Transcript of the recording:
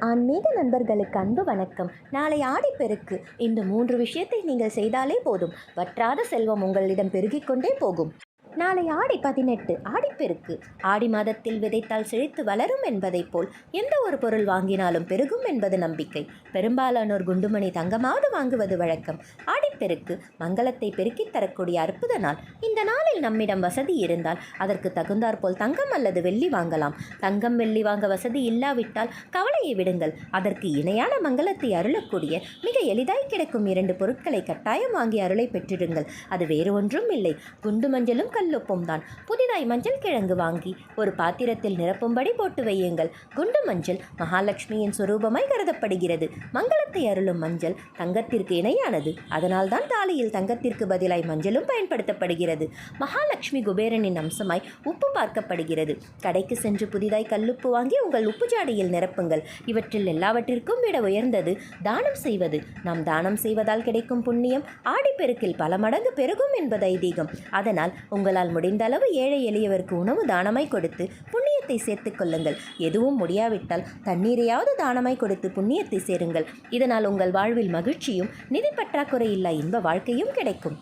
ஆன்மீக நண்பர்களுக்கு அன்பு வணக்கம். நாளை ஆடிப்பெருக்கு. இந்த மூன்று விஷயத்தை நீங்கள் செய்தாலே போதும். வற்றாத செல்வம் உங்களிடம் பெருகிக்கொண்டே போகும். நாளை ஆடி பதினெட்டு ஆடிப்பெருக்கு. ஆடி மாதத்தில் விதைத்தால் செழித்து வளரும் என்பதைப் போல் எந்த ஒரு பொருள் வாங்கினாலும் பெருகும் என்பது நம்பிக்கை. பெரும்பாலானோர் குண்டுமணி தங்கமாவது வாங்குவது வழக்கம். ஆடிப்பெருக்கு மங்களத்தை பெருக்கித் தரக்கூடிய அற்புத நாள். இந்த நாளில் நம்மிடம் வசதி இருந்தால் அதற்கு தகுந்தாற்போல் தங்கம் அல்லது வெள்ளி வாங்கலாம். தங்கம் வெள்ளி வாங்க வசதி இல்லாவிட்டால் கவலையை விடுங்கள். அதற்கு இணையான மங்களத்தை அருளக்கூடிய மிக எளிதாய் கிடைக்கும் இரண்டு பொருட்களை கட்டாயம் வாங்கி அருளை பெற்றிடுங்கள். அது வேறு ஒன்றும் இல்லை. குண்டு மஞ்சளும் கல் தான். புதிதாய் மஞ்சள் கிழங்கு வாங்கி ஒரு பாத்திரத்தில் நிரப்பும்படி போட்டு வையுங்கள். குண்டு மஞ்சள் மகாலட்சுமியின் சுரூபமாய் கருதப்படுகிறது. மங்களத்தை அருளும் மஞ்சள் தங்கத்திற்கு இணையானது. அதனால்தான் தாலியில் தங்கத்திற்கு பதிலாய் மஞ்சளும் பயன்படுத்தப்படுகிறது. மகாலட்சுமி குபேரனின் அம்சமாய் உப்பு பார்க்கப்படுகிறது. கடைக்கு சென்று புதிதாய் கல்லுப்பு வாங்கி உங்கள் உப்பு ஜாடியில் நிரப்புங்கள். இவற்றில் எல்லாவற்றிற்கும் விட உயர்ந்தது தானம் செய்வது. நாம் தானம் செய்வதால் கிடைக்கும் புண்ணியம் ஆடிப்பெருக்கில் பல மடங்கு பெருகும் என்பது ஐதீகம். அதனால் உங்களால் முடிந்த அளவு ஏழை எளியவருக்கு உணவு தானமாய் கொடுத்து புண்ணியத்தை சேர்த்து கொள்ளுங்கள். எதுவும் முடியாவிட்டால் தண்ணீரையாவது தானமாய் கொடுத்து புண்ணியத்தை சேருங்கள். இதனால் உங்கள் வாழ்வில் மகிழ்ச்சியும் நிதி பற்றாக்குறை இல்லா இன்ப வாழ்க்கையும் கிடைக்கும்.